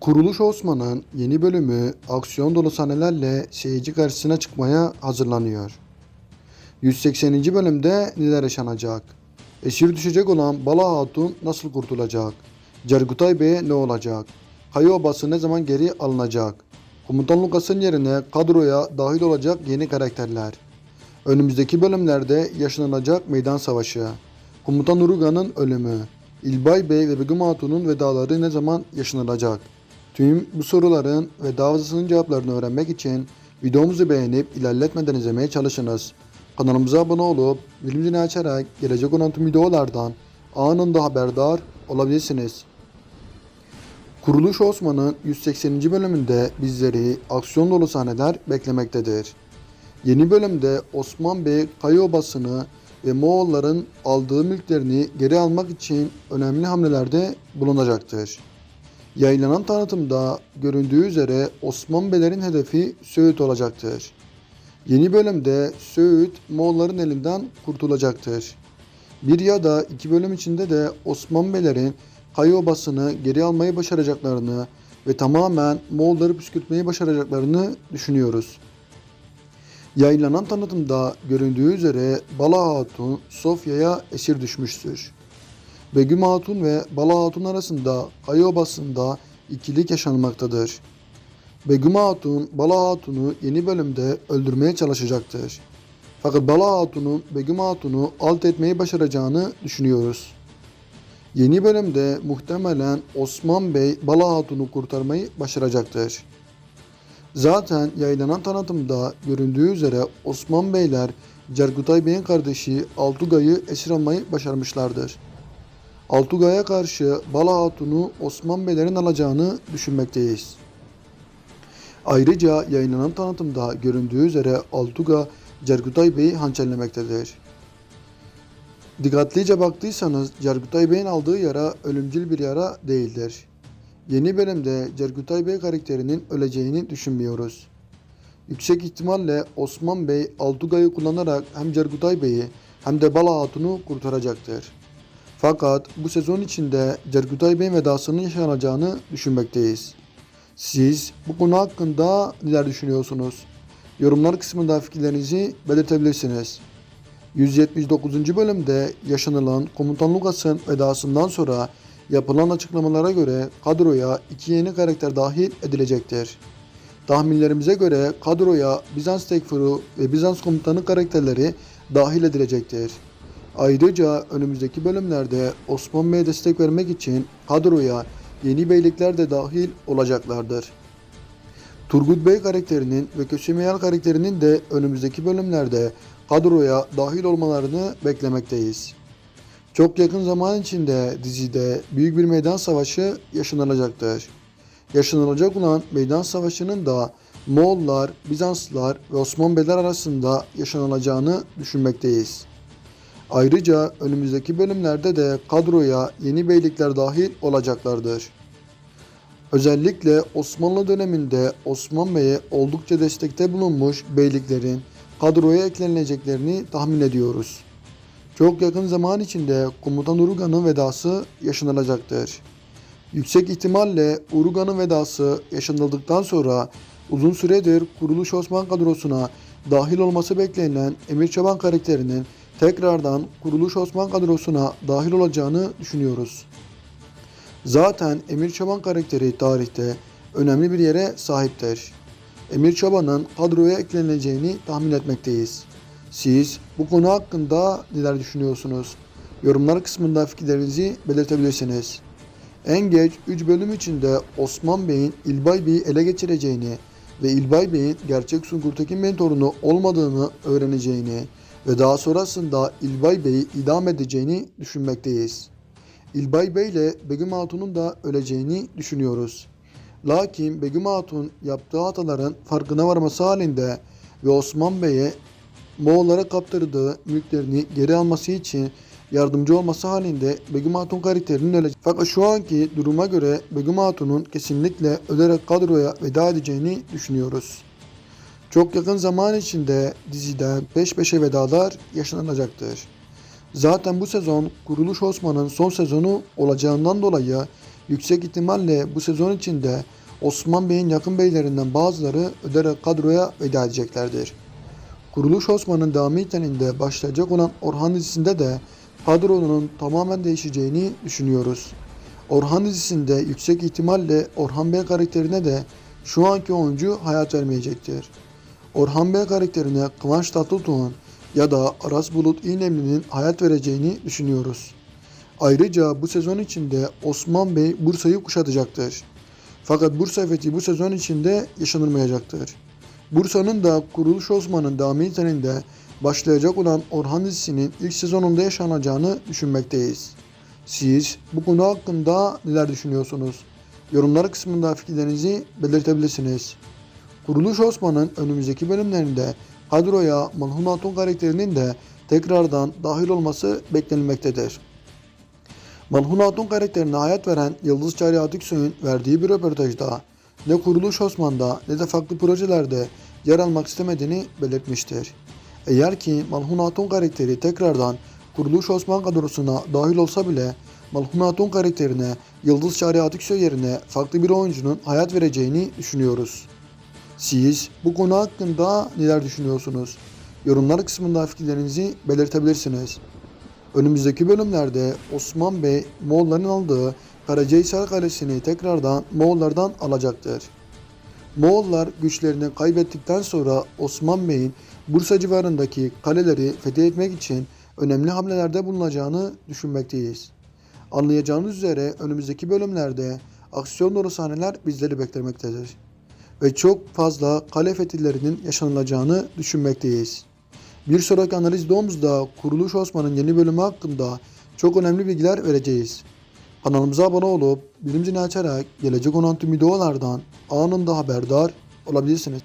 Kuruluş Osman'ın yeni bölümü aksiyon dolu sahnelerle seyirci karşısına çıkmaya hazırlanıyor. 180. bölümde neler yaşanacak? Esir düşecek olan Bala Hatun nasıl kurtulacak? Cergutay Bey'e ne olacak? Kayı Obası ne zaman geri alınacak? Komutan Lucas'ın yerine kadroya dahil olacak yeni karakterler. Önümüzdeki bölümlerde yaşanacak meydan savaşı. Komutan Uruga'nın ölümü. İlbay Bey ve Begüm Hatun'un vedaları ne zaman yaşanılacak? Tüm bu soruların ve davasının cevaplarını öğrenmek için videomuzu beğenip ilerletmeden izlemeye çalışınız. Kanalımıza abone olup bilim zilini açarak gelecek olan tüm videolardan anında haberdar olabilirsiniz. Kuruluş Osman'ın 180. bölümünde bizleri aksiyon dolu sahneler beklemektedir. Yeni bölümde Osman Bey Kayı Obası'nı ve Moğolların aldığı mülklerini geri almak için önemli hamlelerde bulunacaktır. Yayınlanan tanıtımda göründüğü üzere Osman Beylerin hedefi Söğüt olacaktır. Yeni bölümde Söğüt Moğolların elinden kurtulacaktır. Bir ya da iki bölüm içinde de Osman Beylerin Kayı Obası'nı geri almayı başaracaklarını ve tamamen Moğolları püskürtmeyi başaracaklarını düşünüyoruz. Yayınlanan tanıtımda göründüğü üzere Bala Hatun Sofya'ya esir düşmüştür. Begüm Hatun ve Bala Hatun arasında Kayı Obası'nda ikilik yaşanmaktadır. Begüm Hatun Bala Hatun'u yeni bölümde öldürmeye çalışacaktır. Fakat Bala Hatun'un Begüm Hatun'u alt etmeyi başaracağını düşünüyoruz. Yeni bölümde muhtemelen Osman Bey Bala Hatun'u kurtarmayı başaracaktır. Zaten yayınlanan tanıtımda göründüğü üzere Osman Beyler Cergutay Bey'in kardeşi Altugay'ı esir almayı başarmışlardır. Altugay'a karşı Bala Hatun'u Osman Beylerin alacağını düşünmekteyiz. Ayrıca yayınlanan tanıtımda göründüğü üzere Altuga Cergutay Bey'i hançerlemektedir. Dikkatlice baktıysanız Cergutay Bey'in aldığı yara ölümcül bir yara değildir. Yeni bölümde Cergutay Bey karakterinin öleceğini düşünmüyoruz. Yüksek ihtimalle Osman Bey Altugay'ı kullanarak hem Cergutay Bey'i hem de Bala Hatun'u kurtaracaktır. Fakat bu sezon içinde Cergutay Bey'in vedasının yaşanacağını düşünmekteyiz. Siz bu konu hakkında neler düşünüyorsunuz? Yorumlar kısmında fikirlerinizi belirtebilirsiniz. 179. bölümde yaşanılan Komutan Lucas'ın vedasından sonra yapılan açıklamalara göre kadroya iki yeni karakter dahil edilecektir. Tahminlerimize göre kadroya Bizans Tekfuru ve Bizans Komutanı karakterleri dahil edilecektir. Ayrıca önümüzdeki bölümlerde Osman Bey'e destek vermek için kadroya yeni beylikler de dahil olacaklardır. Turgut Bey karakterinin ve Kösemeyal karakterinin de önümüzdeki bölümlerde kadroya dahil olmalarını beklemekteyiz. Çok yakın zaman içinde dizide büyük bir meydan savaşı yaşanılacaktır. Yaşanılacak olan meydan savaşının da Moğollar, Bizanslılar ve Osman Beyler arasında yaşanılacağını düşünmekteyiz. Ayrıca önümüzdeki bölümlerde de kadroya yeni beylikler dahil olacaklardır. Özellikle Osmanlı döneminde Osman Bey'e oldukça destekte bulunmuş beyliklerin kadroya eklenileceklerini tahmin ediyoruz. Çok yakın zaman içinde Komutan Uruga'nın vedası yaşanılacaktır. Yüksek ihtimalle Uruga'nın vedası yaşanıldıktan sonra uzun süredir Kuruluş Osman kadrosuna dahil olması beklenen Emir Çaban karakterinin tekrardan Kuruluş Osman kadrosuna dahil olacağını düşünüyoruz. Zaten Emir Çaban karakteri tarihte önemli bir yere sahiptir. Emir Çaban'ın kadroya ekleneceğini tahmin etmekteyiz. Siz bu konu hakkında neler düşünüyorsunuz? Yorumlar kısmında fikirlerinizi belirtebilirsiniz. En geç 3 bölüm içinde Osman Bey'in İlbay Bey'i ele geçireceğini ve İlbay Bey'in gerçek Sungurtekin Bey'in torunu olmadığını öğreneceğini ve daha sonrasında İlbay Bey'i idam edeceğini düşünmekteyiz. İlbay Bey ile Begüm Hatun'un da öleceğini düşünüyoruz. Lakin Begüm Hatun yaptığı hataların farkına varması halinde ve Osman Bey'e Moğollara kaptırdığı mülklerini geri alması için yardımcı olması halinde Begüm Hatun karakterinin ölecek. Fakat şu anki duruma göre Begüm Hatun'un kesinlikle ölerek kadroya veda edeceğini düşünüyoruz. Çok yakın zaman içinde dizide peş peşe vedalar yaşanacaktır. Zaten bu sezon Kuruluş Osman'ın son sezonu olacağından dolayı Yüksek ihtimalle bu sezon içinde Osman Bey'in yakın beylerinden bazıları öderek kadroya veda edeceklerdir. Kuruluş Osman'ın devamı niteliğinde başlayacak olan Orhan dizisinde de kadronun tamamen değişeceğini düşünüyoruz. Orhan dizisinde yüksek ihtimalle Orhan Bey karakterine de şu anki oyuncu hayat vermeyecektir. Orhan Bey karakterine Kıvanç Tatlıtuğ'un ya da Aras Bulut İynemli'nin hayat vereceğini düşünüyoruz. Ayrıca bu sezon içinde Osman Bey Bursa'yı kuşatacaktır. Fakat Bursa fethi bu sezon içinde yaşanılmayacaktır. Bursa'nın da Kuruluş Osman'ın devamı niteliğinde başlayacak olan Orhan dizisinin ilk sezonunda yaşanacağını düşünmekteyiz. Siz bu konu hakkında neler düşünüyorsunuz? Yorumlar kısmında fikirlerinizi belirtebilirsiniz. Kuruluş Osman'ın önümüzdeki bölümlerinde kadroya Malhun Hatun karakterinin de tekrardan dahil olması beklenilmektedir. Malhun Hatun karakterine hayat veren Yıldız Çağrı Atiksoy'un verdiği bir röportajda ne Kuruluş Osman'da ne de farklı projelerde yer almak istemediğini belirtmiştir. Eğer ki Malhun Hatun karakteri tekrardan Kuruluş Osman kadrosuna dahil olsa bile Malhun Hatun karakterine Yıldız Çağrı Atiksoy yerine farklı bir oyuncunun hayat vereceğini düşünüyoruz. Siz bu konu hakkında neler düşünüyorsunuz? Yorumlar kısmında fikirlerinizi belirtebilirsiniz. Önümüzdeki bölümlerde Osman Bey Moğolların aldığı Karacahisar Kalesi'ni tekrardan Moğollardan alacaktır. Moğollar güçlerini kaybettikten sonra Osman Bey'in Bursa civarındaki kaleleri fethetmek için önemli hamlelerde bulunacağını düşünmekteyiz. Anlayacağınız üzere önümüzdeki bölümlerde aksiyon dolu sahneler bizleri beklemektedir. Ve çok fazla kale fetihlerinin yaşanılacağını düşünmekteyiz. Bir sonraki analiz videomuzda Kuruluş Osman'ın yeni bölümü hakkında çok önemli bilgiler vereceğiz. Kanalımıza abone olup bilim zilini açarak gelecek olan tüm videolardan anında haberdar olabilirsiniz.